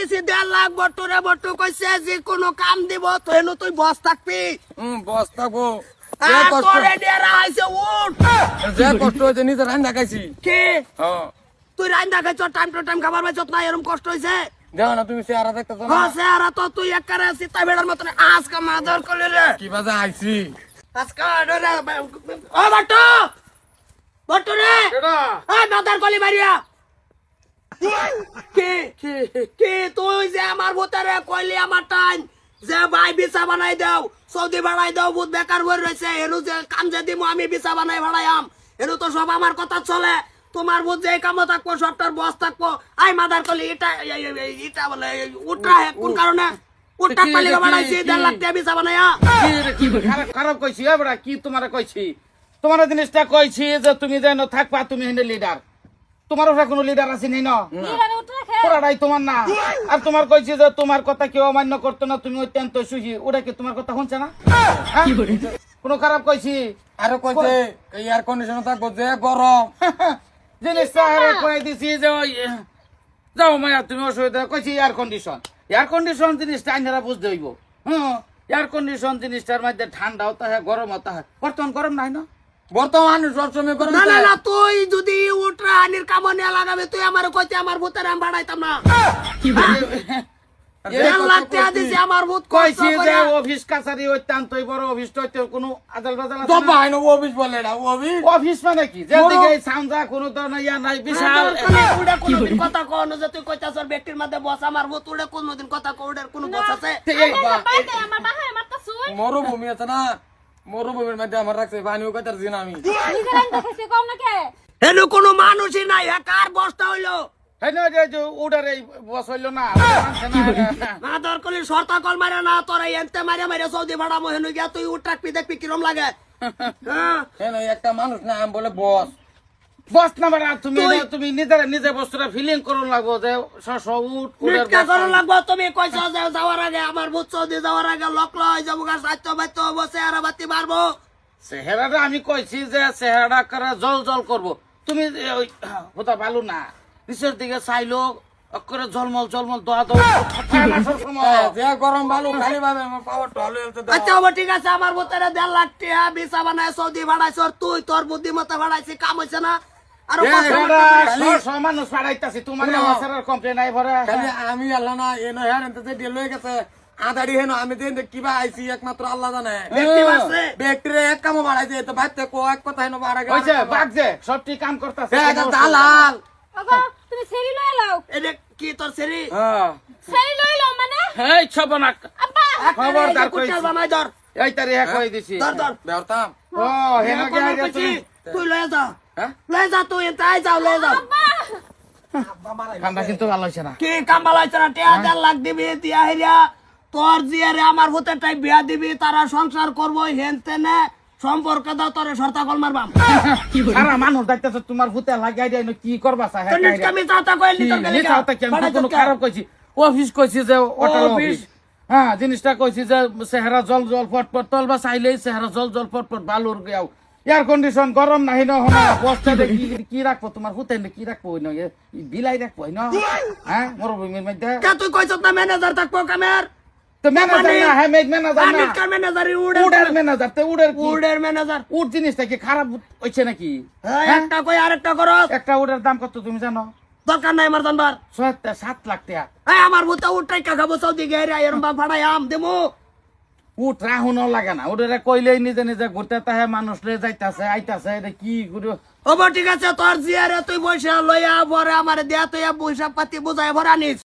দিছি দেড় লাখ বট্টুরে বট্টু কইছে যে কোনো কাম দিব তো হেনু তুই বস থাকবি। হুম বস থাকব। যে আর কষ্ট তোরে ডেরা আইছে উঠ। যে কষ্ট হয়েছে নিজে রান্না খাইছি। কি? হ্যাঁ। তুই খাইছ টাইম টু টাইম খাবার পাইছ না এরকম কষ্ট হইছে? দেখো না তুমি চেহারা দেখতেছো না। হ্যাঁ তো তুই সীতা বেড়ার মতন। আজকে মাদর করলি রে। কি বাজে আইছি। আজকে রে ও এই মাদার কলি মারিয়া। কি কি তুই যে আমার ভূতারে কইলি আমার টাইম যে ভাই বিছা বানাই দাও সৌদি বানাই দাও ভূত বেকার হয়ে রয়েছে এনু যে কাম যে দিব আমি বিছা বানাই ভাড়াইয়াম এনু তো সব আমার কথা চলে। তোমার ভূত যে কামো থাকব সবটার বস থাকব। আই মাদার কলি এটা এটা বলে উঠা কোন কারণে? উঠা কি- পালিয়ে কি- বানাইছি কি- দেড় লাখ টাকা বিছা বানাইয়া কি রে, কি খারাপ খারাপ কইছি এবার কি তোমারে কইছি? তোমার জিনিসটা কইছি যে তুমি যেন থাকবা তুমি হেনে লিডার তোমার কোনো লিডার আছে নি? না। নিরানি উঠে রাখে। ওরাই তোমার না। আর তোমার কইছি যে তোমার কথা কেউ অমান্য করতো না তুমি অত্যন্ত সুখী। ওটা কি তোমার কথা শুনছে না? হ্যাঁ? কোনো খারাপ কইছি? আরও কইছে এয়ার কন্ডিশন থাকব যে গরম। জিনিসটা আরে কই দিছি যে ওই যাও মায়া তুমি অসুবিধা কইছি এয়ার কন্ডিশন এয়ার কন্ডিশন জিনিসটা আইনারা বুঝতে হইব। হ্যাঁ এয়ার কন্ডিশন জিনিসটার মধ্যে ঠান্ডা হতে হয় গরম হতে হয়। বর্তমান গরম নাই না? বর্তমান সবসময় গরম না না না তুই যদি উঠরা আনির কামো নিয়ে লাগাবে তুই আমার কইতে আমার ভূতের আমি বাড়াইতাম না। যে দেড় কথা লাখ টাকা কইছি, দিছি আমার ভূত কইছি কইছি যে অফিস কাছারি অত্যন্ত বড় অফিস তো কোনো আদাল বাদাল তো ভাই না অফিস বলে না অফিস? অফিস মানে কি? যে দিকে সাউন্ডা কোনো ধরনের ইয়া নাই বিশাল উড়ে কোনদিন কথা কও না যে তুই কইতাছ ব্যক্তির মধ্যে বস আমার ভূত উড়ে কোনদিন কথা কোনো বস আছে? মরুভূমি আছে না? মরুভূমির মধ্যে আমার রাখছে পানিও কাটার দিন আমি? নিজে রাইন দেখাইছে কও না কে হেনু কোনো মানুষই নাই হ্যাঁ কার বসটা হইল? হ্যাঁ না যে যে উডার এই বস হইল না করলি সরতা কল মারে না তোরা এনতে মারে মারে সৌদি ভাড়া হেনু গিয়া তুই দেখবি কিরম লাগে। হ্যাঁ। কেন একটা মানুষ না আমি বলে বস। বস না বাড়া তুমি তুই- তুমি নিজের নিজে বস্তুটা ফিলিং করুন লাগবো যে স- স উঠ মিটকা বস। লাগবো তুমি কইছ যে যাওয়ার আগে আমার ভূত সৌদি যাওয়ার আগে লক লয় যাব গা সাহিত্য বাত্য বসে আর বাতি মারবো। চেহারাটা আমি কইছি যে চেহারা করে জল জল করব। তুমি যে ওই হতা ভালো না। নিচের দিকে চাইলো অক্ষরে ঝলমল জলমল দোয়া দোয়া হ্যাঁ, যে গরম ভালো খালি ভাবে আমার পাওয়ার ঢালু আচ্ছা বাবা, ঠিক আছে আমার ভূতের দেড় লাখ টাকা বিছা বানায় সৌদি ভাড়াইছ তুই তোর বুদ্ধিমত্তা ভাড়াইছি কাম হইছে না। এ, এ, আমি আল্লাহ না এনো হ্যাঁ এনতে যে ডিল হয়ে গেছে আদাড়ি হেন আমি দেন কিবা আইছি একমাত্র আল্লাহ জানে। ব্যক্তি এক কামো বাড়াইছে তো ভাইতে কো এক কথা হেন বাড়া হইছে বাগছে সবটি কাম করতাছে দালাল। তুমি সেরি লই লাও এটা কি তোর সেরি হ্যাঁ। সেরি লই লাও মানে? হেই ছবনাক। আব্বা। খবরদার কইছি। বানাই ধর। এই তারি হ্যাঁ। কই দিছি ধর ধর। ও হেন তুই যা। হ্যাঁ লয়ে যা তুই তাই যাও লয়ে যাও। কামটা কিন্তু ভালো হইছে না। কি কাম না? টিয়া দেড় লাখ দিবি দিয়া হেরিয়া। তোর জিয়ারে আমার ভূতের টাই বিয়া দিবি তারা সংসার করব হেনতে নে সম্পর্ক দাও তোরে সর্তা কল মারবাম। সারা মানুষ দেখতেছে তোমার ভূতে লাগাই দেয় না, কি করবা চাহে তো নিষ্কামি চাওতা কইলি তোর গেলি কোনো? খারাপ কইছি। অফিস কইছি যে হোটেল অফিস। হ্যাঁ জিনিসটা কইছি যে চেহারা জল জল ফটফট তলবা চাইলেই চেহারা জল জল ফটফট বালুর গেও। এয়ার কন্ডিশন গরম নাহি ন হনা বস্তাতে কি কি রাখব তোমার? হুতে কি রাখব ওই নয়? বিলাই রাখব ওই ন হ্যাঁ মরুভূমির মধ্যে? কে তুই কইছ না ম্যানেজার থাকব কামের? তো ম্যানেজার না হ্যাঁ ম্যানেজার না। কার ম্যানেজার উডের উড়ের ম্যানেজার তো উডের কি? উড়ের ম্যানেজার উড জিনিসটা কি খারাপ হইছে নাকি? হ্যাঁ হ্যাঁ? একটা কই আরেকটা করো একটা উডের দাম কত তুমি জানো? দরকার নাই আমার জানবার। ছয় সাত লাখ টাকা। আমার ভূতে উঠাই কাকাবো সৌদি গেরে এরম বা ভাড়াই আম দেবো উঠ রাহুনও লাগে না। ওটা কইলেই নিজে নিজে ঘুরতে তাহে মানুষ রে যাইতাছে, আইতাছে কি করে ও ঠিক আছে, তোর জিয়ারে তুই বৈশা লইয়া বরে আমার দেয়া তুই বৈশা পাতি বুঝাই ভরা নিস